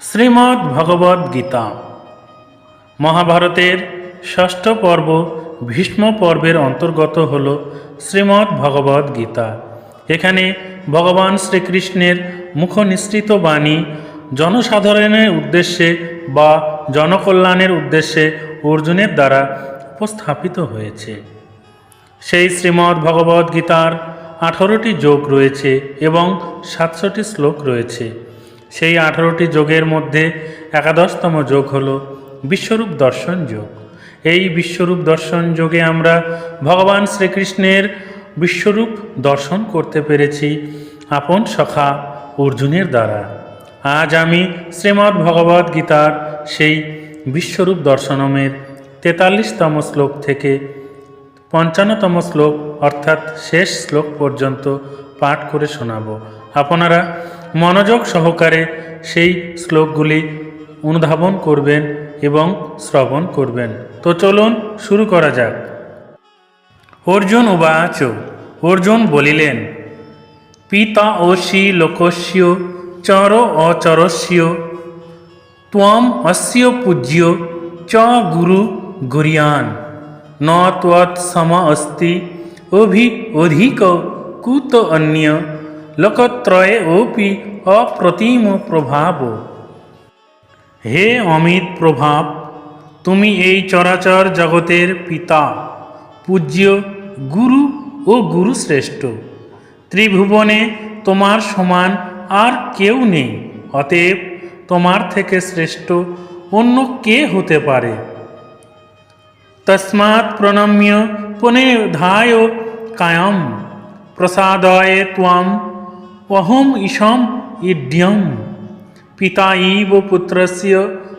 শ্রীমদ্ ভগবদ্ গীতা। মহাভারতের ষষ্ঠ পর্ব ভীষ্ম পর্বের অন্তর্গত হল শ্রীমদ্ ভগবদ্ গীতা। এখানে ভগবান শ্রীকৃষ্ণের মুখনিসৃত বাণী জনসাধারণের উদ্দেশ্যে বা জনকল্যাণের উদ্দেশ্যে অর্জুনের দ্বারা উপস্থাপিত হয়েছে। সেই শ্রীমদ্ ভগবদ্ গীতার আঠারোটি যোগ রয়েছে এবং সাতশোটি শ্লোক রয়েছে। সেই আঠারোটি যোগের মধ্যে একাদশতম যোগ হল বিশ্বরূপ দর্শন যোগ। এই বিশ্বরূপ দর্শন যোগে আমরা ভগবান শ্রীকৃষ্ণের বিশ্বরূপ দর্শন করতে পেরেছি আপন সখা অর্জুনের দ্বারা। আজ আমি শ্রীমদ্ ভগবদ্ গীতার সেই বিশ্বরূপ দর্শনমের তেতাল্লিশতম শ্লোক থেকে পঞ্চান্নতম শ্লোক অর্থাৎ শেষ শ্লোক পর্যন্ত পাঠ করে শোনাব। আপনারা মনোযোগ সহকারে সেই শ্লোকগুলি অনুধাবন করবেন এবং শ্রবণ করবেন। তো চলুন শুরু করা যাক। অর্জুন উবাচ, অর্জুন বলিলেন, পিতা ওষি লোকস্য, চর অচরস্য ত্বম অস্য পূজ্য, চ গুরু গুরিয়ান। ন ত্বৎ সম অস্তি, অভি অধিক কুত অন্য লোকত্রয়ে অপি অপ্রতিম প্রভাব। হে অমিত প্রভাব, তুমি এই চরাচর জগতের পিতা, পূজ্য, গুরু ও গুরু শ্রেষ্ঠ। ত্রিভুবনে তোমার সমান আর কেউ নেই, অতএব তোমার থেকে শ্রেষ্ঠ অন্য কে হতে পারে? তস্মাৎ প্রণম্য পুনধায় কায়ম। প্রসাদয়ে ত্বম অহম ঈশম ইড্যম। পিতা ইব পুত্রস্য,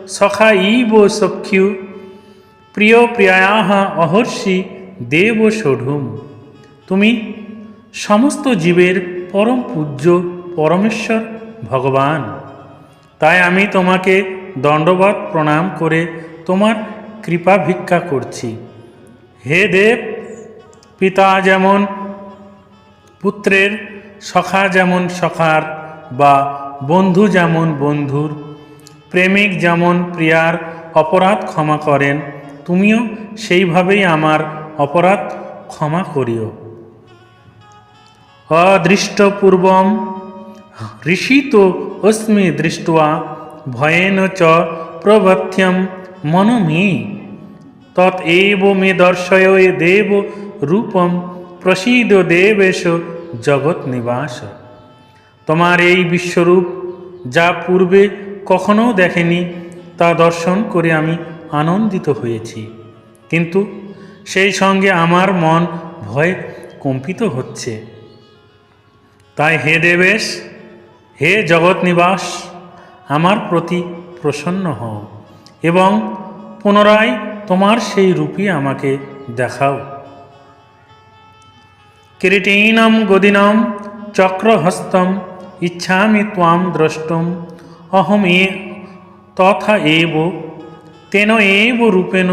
সখা ইব সখ্যু। প্রিয় প্রিয়ায়াহ অহর্ষি দেব ষঢ়ুম তুমি সমস্ত জীবের পরম পূজ্য পরমেশ্বর ভগবান। তাই আমি তোমাকে দণ্ডবত প্রণাম করে তোমার কৃপা ভিক্ষা করছি। হে দেব, পিতা যেমন পুত্রের সখা যেমন সখার বা বন্ধু যেমন বন্ধুর, প্রেমিক যেমন প্রিয়ার অপরাধ ক্ষমা করেন, তুমিও সেইভাবেই আমার অপরাধ ক্ষমা করিও। অদৃষ্টপূর্বম ঋষিত অস্মি দৃষ্টা ভয়েন চ প্রবথ্যম মনমি, তৎ এব মে দর্শয় দেব রূপম প্রসীদ দেবেশ জগৎ নিবাস। তোমার এই বিশ্বরূপ, যা পূর্বে কখনো দেখেনি, তা দর্শন করে আমি আনন্দিত হয়েছি। কিন্তু সেই সঙ্গে আমার মন ভয়ে কম্পিত হচ্ছে। তাই হে দেবেশ, হে জগৎ নিবাস, আমার প্রতি প্রসন্ন হও এবং পুনরায় তোমার সেই রূপই আমাকে দেখাও। কিরীটীনম গদিনম চক্রহস্তম ইচ্ছামি ত্বাম দ্রষ্টুম অহম এ তথা এব তেন এব রূপেণ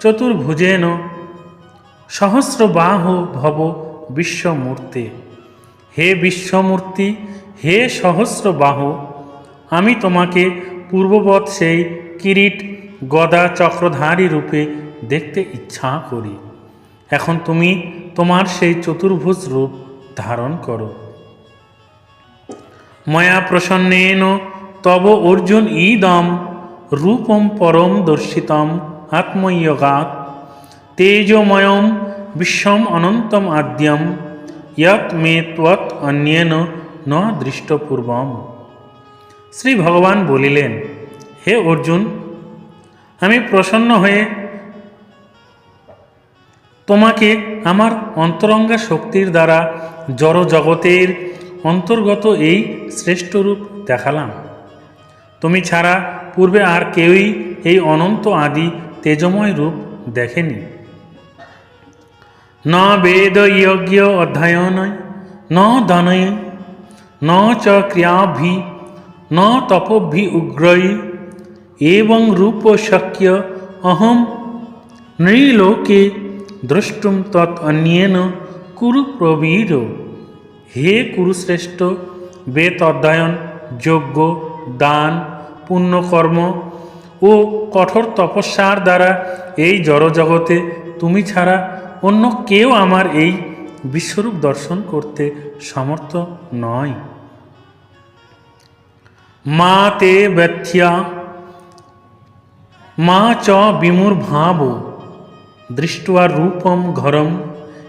চতুর্ভুজেন সহস্রবাহ ভব বিশ্বমূর্তে হে বিশ্বমূর্তি হে সহস্রবাহ আমি তোমাকে পূর্ববৎ সেই কিরিট গদা চক্রধারী রূপে দেখতে ইচ্ছা করি। এখন তুমি তোমার সেই চতুর্ভুজ রূপ ধারণ করো। ময়া প্রসন্নেন, তব অর্জুন ইদম, রূপম পরম দর্শিতম আত্ময়োগাৎ তেজময়ম বিশ্বম অনন্তম আদ্যম ইয়ৎ মে ত্বৎ অন্যেন ন দৃষ্টপূর্বম। শ্রী ভগবান বলিলেন, হে অর্জুন, আমি প্রসন্ন হয়ে তোমাকে আমার অন্তরঙ্গা শক্তির দ্বারা জড় জগতের অন্তর্গত এই শ্রেষ্ঠ রূপ দেখালাম। তুমি ছাড়া পূর্বে আর কেউই এই অনন্ত আদি তেজময় রূপ দেখেনি। ন বেদ যজ্ঞ অধ্যয়নয়, ন দানয় ন চ ক্রিয়াভি, ন তপভি উগ্রৈ, এবং রূপ শক্য অহম নৃলোকে দ্রষ্টুম তৎ অন্যেন কুরু প্রবীর। হে কুরুশ্রেষ্ঠ বেদ অধ্যয়ন যজ্ঞ দান, পুণ্যকর্ম ও কঠোর তপস্যার দ্বারা এই জড়জগতে তুমি ছাড়া অন্য কেউ আমার এই বিশ্বরূপ দর্শন করতে সমর্থ নয়। মা তে ব্যথ্যা, মা চ বিমূর্ভাব। দৃষ্টা রূপম ঘরম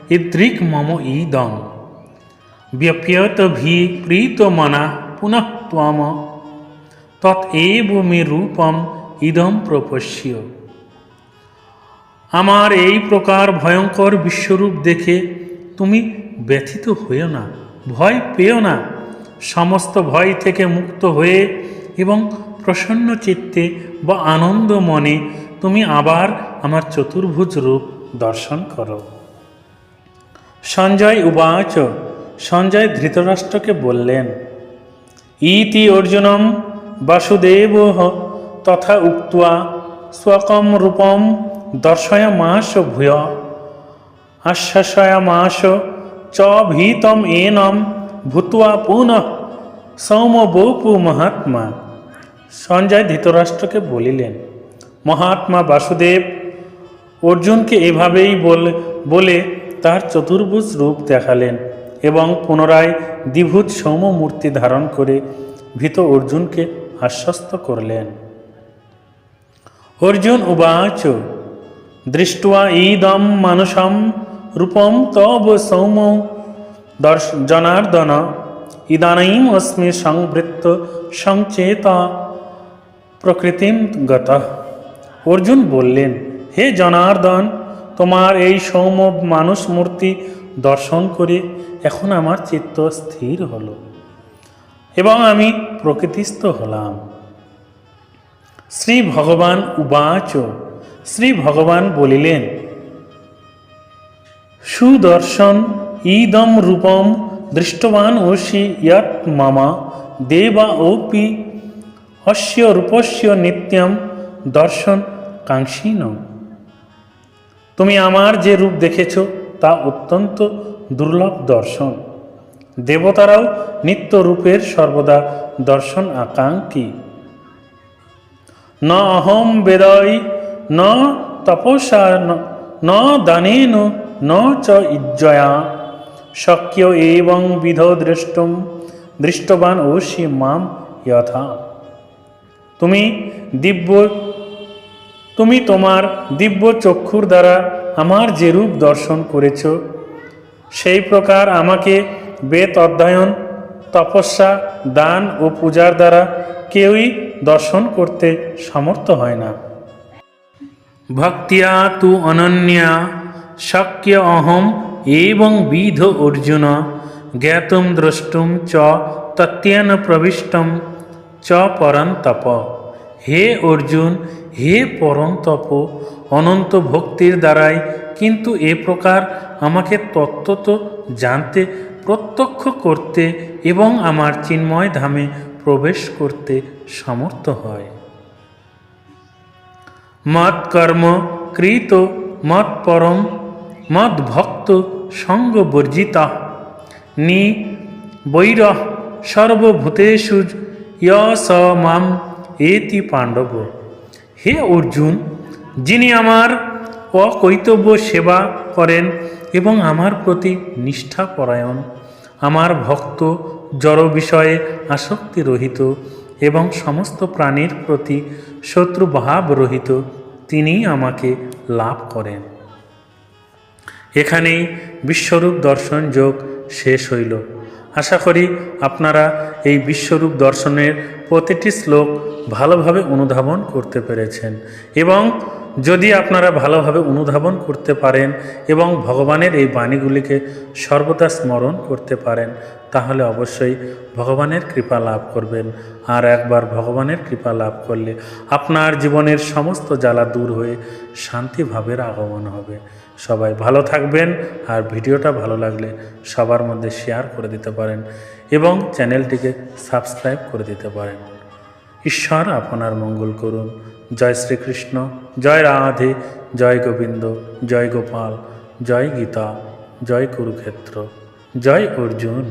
ইদৃক মম ইদম ব্যপ্যত ভি প্রীত মনা পুনঃ ত্বম। তৎএব মে রূপম ইদম প্রপশ্য আমার এই প্রকার ভয়ঙ্কর বিশ্বরূপ দেখে তুমি ব্যথিত হইও না, ভয় পেও না। সমস্ত ভয় থেকে মুক্ত হয়ে এবং প্রসন্ন চিত্তে বা আনন্দ মনে তুমি আবার আমার চতুর্ভুজ রূপ দর্শন করো। সঞ্জয় উবাচ, সঞ্জয় ধৃতরাষ্ট্রকে বললেন, ইতি অর্জুনম বাসুদেব তথা উক্তা স্বকম রূপম দর্শয়মাস ভূয়। আশ্বাসয়ামাস চ ভীতম এনম ভূত্বা পুনঃ সৌমবপু মহাত্মা। সঞ্জয় ধৃতরাষ্ট্রকে বলিলেন, মহাত্মা বাসুদেব অর্জুনকে এভাবেই বলে তার চতুর্ভুজ রূপ দেখালেন এবং পুনরায় দ্বিভূত সৌম মূর্তি ধারণ করে ভীত অর্জুনকে আশ্বস্ত করলেন। অর্জুন উবাচ দৃষ্টা ইদম মানুষম রূপম তব সৌম দর্শ, জনার্দন ইদানীম অস্মি সংবৃত্ত সংচেতা প্রকৃতিম গত। অর্জুন বললেন হে জনার্দন, তোমার এই সৌম মানুষ মূর্তি দর্শন করে এখন আমার চিত্ত স্থির হলো এবং আমি প্রকৃতিস্থ হলাম। শ্রী ভগবান উবাচ শ্রী ভগবান বলিলেন, সুদর্শন ইদম রূপম দৃষ্টবান ওষি ইয়ৎ মামা দেবা ওপি অস্য রূপস্য নিত্যম দর্শন কাঙ্ক্ষীন তুমি আমার যে রূপ দেখেছ, তা অত্যন্ত দুর্লভ দর্শন। দেবতারাও নিত্য রূপের সর্বদা দর্শন আকাঙ্ক্ষী। ন অহম বেদয় ন তপসা ন- দানেন, ন চ ইজ্জয়া। শক্য এবং বিধ দ্রষ্টুম, দৃষ্টবান ওষি মাম যথা তুমি দিব্য তুমি তোমার দিব্য চক্ষুর দ্বারা আমার যে রূপ দর্শন করেছ, সেই প্রকার আমাকে বেদ অধ্যয়ন, তপস্যা, দান ও পূজার দ্বারা কেউই দর্শন করতে সমর্থ হয় না। ভক্তিয়া তু অনন্যা, শক্য অহম এবং বিধ অর্জুন, জ্ঞাতুম দ্রষ্টুম চ তত্ত্বেন প্রবিষ্টম, চ পরন্তপ হে অর্জুন হে পরন্তপ অনন্ত ভক্তির দ্বারাই কিন্তু এ প্রকার আমাকে তত্ত্বত জানতে, প্রত্যক্ষ করতে এবং আমার চিন্ময় ধামে প্রবেশ করতে সমর্থ হয়। মত কর্ম কৃত মত পরম মদ ভক্ত সঙ্গ বর্জিতা নি বৈর সর্বভূতেষু স মাম এতি পাণ্ডব। হে অর্জুন, যিনি আমার অকৈতব্য সেবা করেন এবং আমার প্রতি নিষ্ঠাপরায়ণ, আমার ভক্ত জড় বিষয়ে আসক্তি রহিত এবং সমস্ত প্রাণীর প্রতি শত্রুভাব রহিত তিনিই আমাকে লাভ করেন। এখানেই বিশ্বরূপ দর্শন যোগ শেষ হইল। আশা করি আপনারা এই বিশ্বরূপ দর্শনের প্রতিটি শ্লোক ভালোভাবে অনুধাবন করতে পেরেছেন। এবং যদি আপনারা ভালোভাবে অনুধাবন করতে পারেন এবং ভগবানের এই বাণীগুলিকে সর্বদা স্মরণ করতে পারেন, তাহলে অবশ্যই ভগবানের কৃপা লাভ করবেন। আর একবার ভগবানের কৃপা লাভ করলে আপনার জীবনের সমস্ত জ্বালা দূর হয়ে শান্তিভাবের আগমন হবে। সবাই ভালো থাকবেন আর ভিডিওটা ভালো লাগলে সবার মধ্যে শেয়ার করে দিতে পারেন এবং চ্যানেলটিকে সাবস্ক্রাইব করে দিতে পারেন। ঈশ্বর আপনার মঙ্গল করুন। জয় শ্রীকৃষ্ণ, জয় রাধে, জয় গোবিন্দ, জয় গোপাল, জয় গীতা, জয় কুরুক্ষেত্র, জয় অর্জুন।